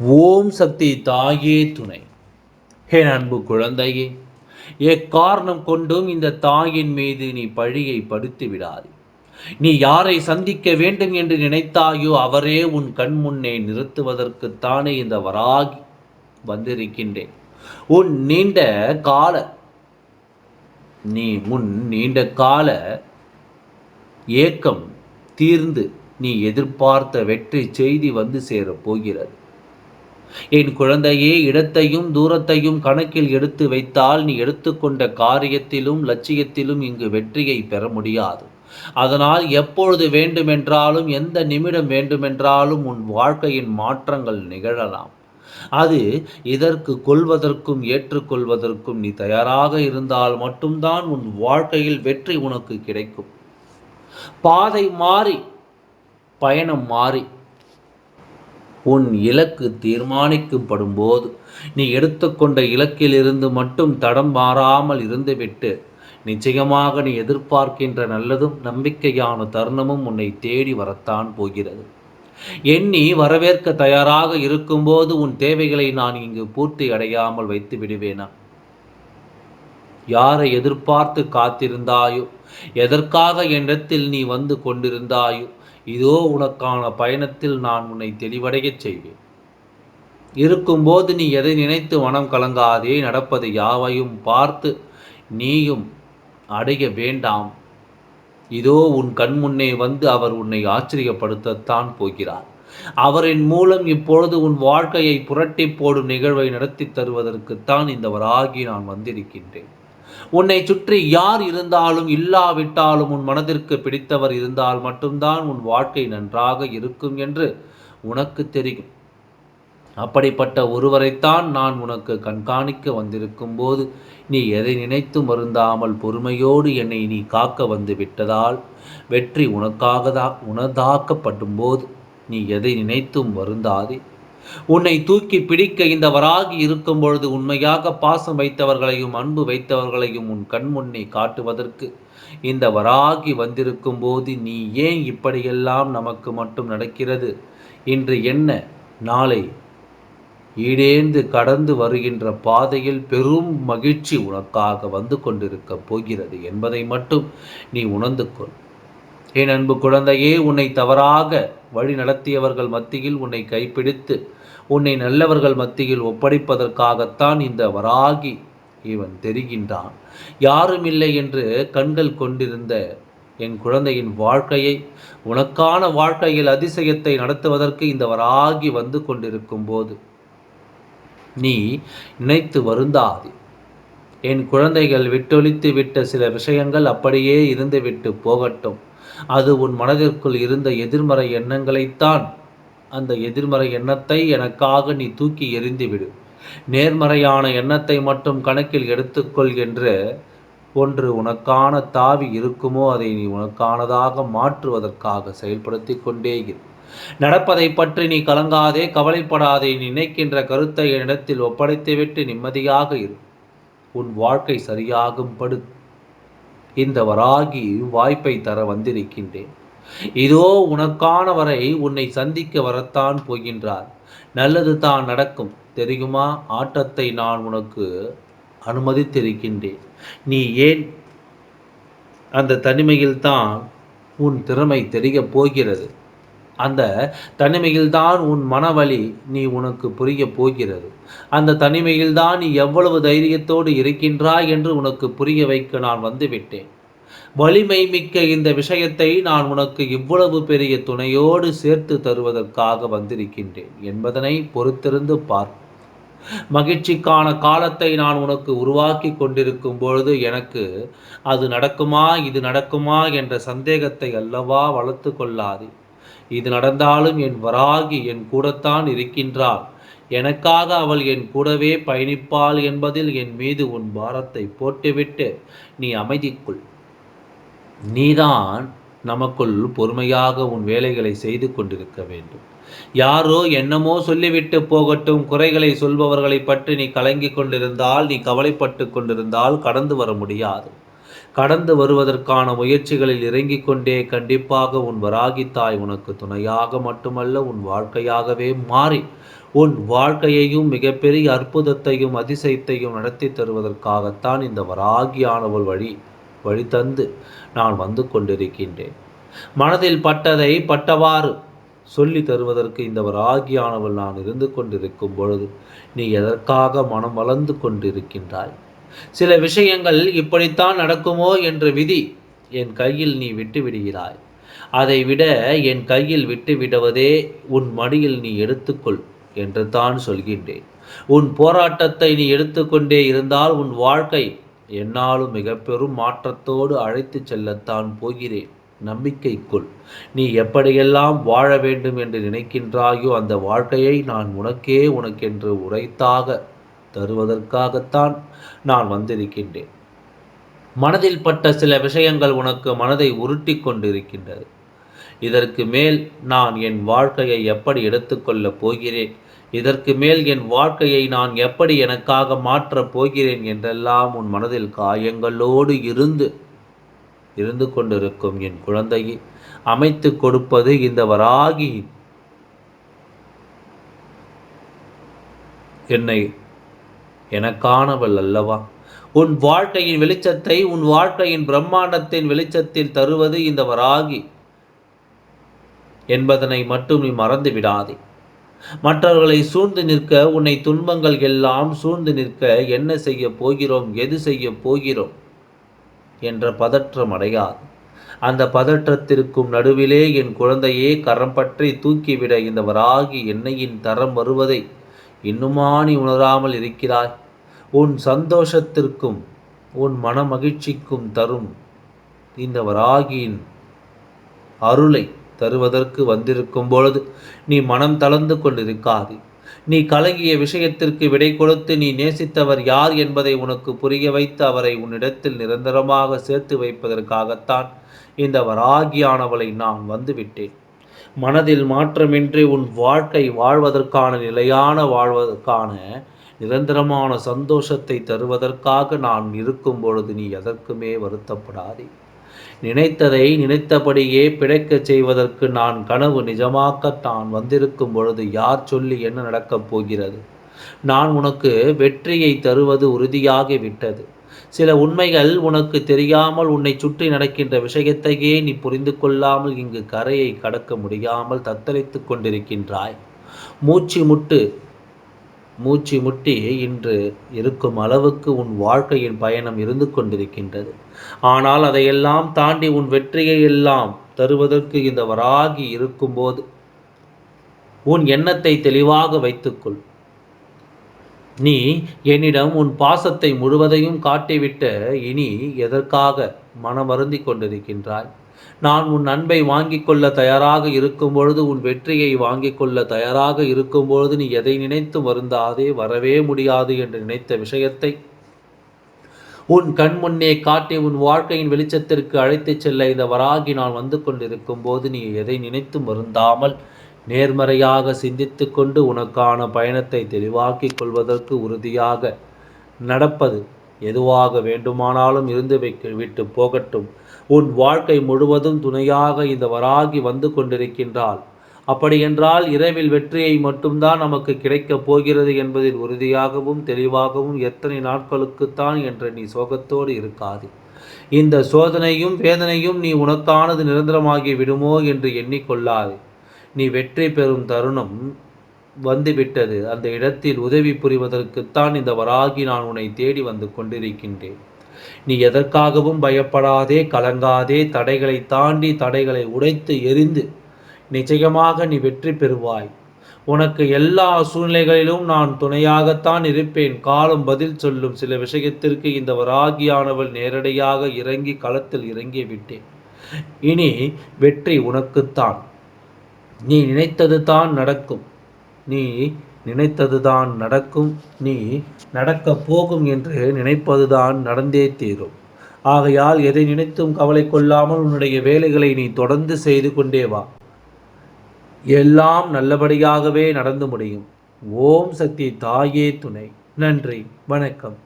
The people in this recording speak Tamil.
ஓம் சக்தி தாயே துணை. ஹே அன்பு குழந்தையே எக்காரணம் கொண்டும் இந்த தாயின் மீது நீ பழியை படுத்து விடாது. நீ யாரை சந்திக்க வேண்டும் என்று நினைத்தாயோ அவரே உன் கண் முன்னே நிறுத்துவதற்குத்தானே இந்த வராகி வந்திருக்கின்றேன். உன் நீண்ட கால நீ முன் நீண்ட கால ஏக்கம் தீர்ந்து நீ எதிர்பார்த்த வெற்றி செய்தி வந்து சேரப் போகிறது. என் குழந்தையே இடத்தையும் தூரத்தையும் கணக்கில் எடுத்து வைத்தால் நீ எடுத்துக்கொண்ட காரியத்திலும் லட்சியத்திலும் இங்கு வெற்றியை பெற முடியாது. அதனால் எப்பொழுது வேண்டுமென்றாலும் எந்த நிமிடம் வேண்டுமென்றாலும் உன் வாழ்க்கையின் மாற்றங்கள் நிகழலாம். அது இதற்கு கொள்வதற்கும் ஏற்றுக்கொள்வதற்கும் நீ தயாராக இருந்தால் மட்டும்தான் உன் வாழ்க்கையில் வெற்றி உனக்கு கிடைக்கும். பாதை மாறி பயணம் மாறி உன் இலக்கு தீர்மானிக்கப்படும் போது நீ எடுத்துக்கொண்ட இலக்கிலிருந்து மட்டும் தடம் மாறாமல் இருந்துவிட்டு நிச்சயமாக நீ எதிர்பார்க்கின்ற நல்லதும் நம்பிக்கையான தருணமும் உன்னை தேடி வரத்தான் போகிறது. எண்ணி வரவேற்க தயாராக இருக்கும்போது உன் தேவைகளை நான் இங்கு பூர்த்தி அடையாமல் வைத்து விடுவேனா? யாரை எதிர்பார்த்து காத்திருந்தாயோ எதற்காக என்னிடத்தில் நீ வந்து கொண்டிருந்தாயோ இதோ உனக்கான பயணத்தில் நான் உன்னை தெளிவடையச் செய்வேன். இருக்கும்போது நீ எதை நினைத்து மனம் கலங்காதே நடப்பது யாவையும் பார்த்து நீயும் அடைய வேண்டாம். இதோ உன் கண் முன்னே வந்து அவர் உன்னை ஆச்சரியப்படுத்தத்தான் போகிறார். அவரின் மூலம் இப்பொழுது உன் வாழ்க்கையை புரட்டி போடும் நிகழ்வை நடத்தி தருவதற்குத்தான் இந்த வராகி நான் வந்திருக்கின்றேன். உன்னை சுற்றி யார் இருந்தாலும் இல்லாவிட்டாலும் உன் மனதிற்கு பிடித்தவர் இருந்தால் மட்டும்தான் உன் வாழ்க்கை நன்றாக இருக்கும் என்று உனக்கு தெரியும். அப்படிப்பட்ட ஒருவரைத்தான் நான் உனக்கு கண்காணிக்க வந்திருக்கும் போது நீ எதை நினைத்து மருந்தாமல் பொறுமையோடு என்னை நீ காக்க வந்து விட்டதால் வெற்றி உனக்காகதா உனதாக்கப்படும் போது நீ எதை நினைத்தும் வருந்தாதே. உன்னை தூக்கி பிடிக்க இந்த வராகி இருக்கும் பொழுது உண்மையாக பாசம் வைத்தவர்களையும் அன்பு வைத்தவர்களையும் உன் கண் முன்னே காட்டுவதற்கு இந்த வராகி வந்திருக்கும் போது நீ ஏன் இப்படியெல்லாம் நமக்கு மட்டும் நடக்கிறது? இன்று என்ன? நாளை ஈடேந்து கடந்து வருகின்ற பாதையில் பெரும் மகிழ்ச்சி உனக்காக வந்து கொண்டிருக்கப் போகிறது என்பதை மட்டும் நீ உணர்ந்து கொள். என் அன்பு குழந்தையே உன்னை தவறாக வழி நடத்தியவர்கள் மத்தியில் உன்னை கைப்பிடித்து உன்னை நல்லவர்கள் மத்தியில் ஒப்படைப்பதற்காகத்தான் இந்த வராகி இவன் தெரிகின்றான். யாரும் இல்லை என்று கண்கள் கொண்டிருந்த என் குழந்தையின் வாழ்க்கையை உனக்கான வாழ்க்கையில் அதிசயத்தை நடத்துவதற்கு இந்த வராகி வந்து கொண்டிருக்கும் போது நீ நினைத்து வருந்தாதே. என் குழந்தைகள் விட்டொழித்து விட்ட சில விஷயங்கள் அப்படியே இருந்துவிட்டு போகட்டும். அது உன் மனதிற்குள் இருந்த எதிர்மறை எண்ணங்களைத்தான் அந்த எதிர்மறை எண்ணத்தை எனக்காக நீ தூக்கி எறிந்துவிடு. நேர்மறையான எண்ணத்தை மட்டும் கணக்கில் எடுத்துக்கொள் என்று ஒன்று உனக்கான தாவி இருக்குமோ அதை நீ உனக்கானதாக மாற்றுவதற்காக செயல்படுத்தி கொண்டே இரு. நடப்பதை பற்றி நீ கலங்காதே கவலைப்படாதே நினைக்கின்ற கருத்தை என்னிடத்தில் ஒப்படைத்துவிட்டு நிம்மதியாக இரு. உன் வாழ்க்கை சரியாகும் படு. இந்த வராகி வாய்ப்பை தர வந்திருக்கின்றேன். இதோ உனக்கானவரை உன்னை சந்திக்க வரத்தான் போகின்றார். நல்லது தான் நடக்கும். தெரியுமா? ஆட்டத்தை நான் உனக்கு அனுமதித்திருக்கின்றேன். நீ ஏன் அந்த தனிமையில்தான் உன் திறமை தெரிய போகிறது? அந்த தனிமையில்தான் உன் மனவழி நீ உனக்கு புரிய போகிறது. அந்த தனிமையில்தான் நீ எவ்வளவு தைரியத்தோடு இருக்கின்றாய் என்று உனக்கு புரிய வைக்க நான் வந்துவிட்டேன். வலிமை மிக்க இந்த விஷயத்தை நான் உனக்கு இவ்வளவு பெரிய துணையோடு சேர்த்து தருவதற்காக வந்திருக்கின்றேன் என்பதனை பொறுத்திருந்து பார். மகிழ்ச்சிக்கான காலத்தை நான் உனக்கு உருவாக்கி கொண்டிருக்கும் பொழுது எனக்கு அது நடக்குமா இது நடக்குமா என்ற சந்தேகத்தை அல்லவா வளர்த்து கொள்ளாதே. இது நடந்தாலும் என் வராகி என் கூடத்தான் இருக்கின்றாள். எனக்காக அவள் என் கூடவே பயணிப்பாள் என்பதில் என் மீது உன் பாரத்தை போட்டுவிட்டு நீ அமைதிக்குள். நீதான் நமக்குள் பொறுமையாக உன் வேலைகளை செய்து கொண்டிருக்க வேண்டும். யாரோ என்னமோ சொல்லிவிட்டு போகட்டும் குறைகளை சொல்பவர்களை பற்றி நீ கலங்கி கொண்டிருந்தால் நீ கவலைப்பட்டு கொண்டிருந்தால் கடந்து வர முடியாது. கடந்து வருவதற்கான முயற்சிகளில் இறங்கிக் கொண்டே கண்டிப்பாக உன் வராகி தாய் உனக்கு துணையாக மட்டுமல்ல உன் வாழ்க்கையாகவே மாறி உன் வாழ்க்கையையும் மிகப்பெரிய அற்புதத்தையும் அதிசயத்தையும் நடத்தி தருவதற்காகத்தான் இந்த வராகியானவள் வழி வழி தந்து நான் வந்து கொண்டிருக்கின்றேன். மனதில் பட்டதை பட்டவாறு சொல்லி தருவதற்கு இந்த வராகியானவள் நான் இருந்து கொண்டிருக்கும் பொழுது நீ எதற்காக மனம் வளர்ந்து கொண்டிருக்கின்றாய்? சில விஷயங்கள் இப்படித்தான் நடக்குமோ என்ற விதி என் கையில் நீ விட்டு விடுகிறாய் அதை விட என் கையில் விட்டு விடுவதே உன் மடியில் நீ எடுத்துக்கொள் என்று தான் சொல்கின்றேன். உன் போராட்டத்தை நீ எடுத்துக்கொண்டே இருந்தால் உன் வாழ்க்கை என்னாலும் மிக பெரும் மாற்றத்தோடு அழைத்து செல்லத்தான் போகிறேன். நம்பிக்கைக்குள். நீ எப்படியெல்லாம் வாழ வேண்டும் என்று நினைக்கின்றாயோ அந்த வாழ்க்கையை நான் உனக்கே உனக்கென்று உரைத்தாக தருவதற்காகத்தான் நான் வந்திருக்கின்றேன். மனதில் பட்ட சில விஷயங்கள் உனக்கு மனதை உருட்டி கொண்டிருக்கின்றது. இதற்கு மேல் நான் என் வாழ்க்கையை எப்படி எடுத்துக்கொள்ளப் போகிறேன்? இதற்கு மேல் என் வாழ்க்கையை நான் எப்படி எனக்காக மாற்றப் போகிறேன் என்றெல்லாம் உன் மனதில் காயங்களோடு இருந்து இருந்து கொண்டிருக்கும் என் குழந்தையை அமைத்து கொடுப்பது இந்த வராகி. என்னை எனக்கானவள் அல்லவா? உன் வாழ்க்கையின் வெளிச்சத்தை உன் வாழ்க்கையின் பிரம்மாண்டத்தின் வெளிச்சத்தில் தருவது இந்த வராகி என்பதனை மட்டும் நீ மறந்து விடாதே. மற்றவர்களை சூழ்ந்து நிற்க உன்னை துன்பங்கள் எல்லாம் சூழ்ந்து நிற்க என்ன செய்ய போகிறோம் எது செய்ய போகிறோம் என்ற பதற்றம் அடையாது. அந்த பதற்றத்திற்கும் நடுவிலே என் குழந்தையே கரம் பற்றி தூக்கிவிட இந்த வராகி எண்ணெயின் தரம் வருவதை இன்னுமா நீ உணராமல் இருக்கிறாய்? உன் சந்தோஷத்திற்கும் உன் மன மகிழ்ச்சிக்கும் தரும் இந்த வராகியின் அருளை தருவதற்கு வந்திருக்கும் பொழுது நீ மனம் தளர்ந்து கொண்டிருக்காது. நீ கலங்கிய விஷயத்திற்கு விடை கொடுத்து நீ நேசித்தவர் யார் என்பதை உனக்கு புரிய வைத்து அவரை உன்னிடத்தில் நிரந்தரமாக சேர்த்து வைப்பதற்காகத்தான் இந்த வராகியானவளை நான் வந்துவிட்டேன். மனதில் மாற்றமின்றி உன் வாழ்க்கை வாழ்வதற்கான நிலையான வாழ்வதற்கான நிரந்தரமான சந்தோஷத்தை தருவதற்காக நான் இருக்கும் பொழுது நீ எதற்குமே வருத்தப்படாதே. நினைத்ததை நினைத்தபடியே பிழைக்கச் செய்வதற்கு நான் கனவு நிஜமாக்கத்தான் வந்திருக்கும் பொழுது யார் சொல்லி என்ன நடக்கப் போகிறது? நான் உனக்கு வெற்றியை தருவது உறுதியாகி விட்டது சில உண்மைகள் உனக்கு தெரியாமல் உன்னை சுற்றி நடக்கின்ற விஷயத்தையே நீ புரிந்து கொள்ளாமல் இங்கு கரையை கடக்க முடியாமல் தத்தளித்து கொண்டிருக்கின்றாய். மூச்சு முட்டு மூச்சு முட்டி இன்று இருக்கும் அளவுக்கு உன் வாழ்க்கையின் பயணம் இருந்து கொண்டிருக்கின்றது. ஆனால் அதையெல்லாம் தாண்டி உன் வெற்றியை எல்லாம் தருவதற்கு இந்த வராகி இருக்கும்போது உன் எண்ணத்தை தெளிவாக வைத்துக்கொள். நீ என்னிடம் உன் பாசத்தை முழுவதையும் காட்டிவிட்டு இனி எதற்காக மனமருந்தி கொண்டிருக்கின்றாய்? நான் உன் அன்பை வாங்கிக் கொள்ள தயாராக இருக்கும் பொழுது உன் வெற்றியை வாங்கிக் கொள்ள தயாராக இருக்கும் பொழுது நீ எதை நினைத்து வருந்தாதே வரவே முடியாது என்று நினைத்த விஷயத்தை உன் கண் முன்னே காட்டி உன் வாழ்க்கையின் வெளிச்சத்திற்கு அழைத்துச் செல்ல இந்த வராகி நான் வந்து கொண்டிருக்கும் போது நீ எதை நினைத்து மருந்தாமல் நேர்மறையாக சிந்தித்து கொண்டு உனக்கான பயணத்தை தெளிவாக்கிக் கொள்வதற்கு உறுதியாக நடப்பது எதுவாக வேண்டுமானாலும் இருந்து வைக்க விட்டு போகட்டும். உன் வாழ்க்கை முழுவதும் துணையாக இந்த வராகி வந்து கொண்டிருக்கின்றாள். அப்படியென்றால் இரவில் வெற்றியை மட்டும்தான் நமக்கு கிடைக்கப் போகிறது என்பதில் உறுதியாகவும் தெளிவாகவும் எத்தனை நாட்களுக்குத்தான் என்ற நீ சோகத்தோடு இருக்காது. இந்த சோதனையும் வேதனையும் நீ உனக்கானது நிரந்தரமாகி விடுமோ என்று எண்ணிக்கொள்ளாது நீ வெற்றி பெறும் தருணம் வந்துவிட்டது. அந்த இடத்தில் உதவி புரிவதற்குத்தான் இந்த வராகி நான் உன்னை தேடி வந்து கொண்டிருக்கின்றேன். நீ எதற்காகவும் பயப்படாதே கலங்காதே தடைகளை தாண்டி தடைகளை உடைத்து எரிந்து நிச்சயமாக நீ வெற்றி பெறுவாய். உனக்கு எல்லா சூழ்நிலைகளிலும் நான் துணையாகத்தான் இருப்பேன். காலம் பதில் சொல்லும் சில விஷயத்திற்கு இந்த வராகியானவள் நேரடியாக இறங்கி களத்தில் இறங்கி விட்டேன் இனி வெற்றி உனக்குத்தான். நீ நினைத்தது தான் நடக்கும். நீ நினைத்ததுதான் நடக்கும். நீ நடக்கப் போகும் என்று நினைப்பதுதான் நடந்தே தீரும். ஆகையால் எதை நினைத்தும் கவலை கொள்ளாமல் உன்னுடைய வேலைகளை நீ தொடர்ந்து செய்து கொண்டே வா. எல்லாம் நல்லபடியாகவே நடந்து முடியும். ஓம் சக்தி தாயே துணை. நன்றி. வணக்கம்.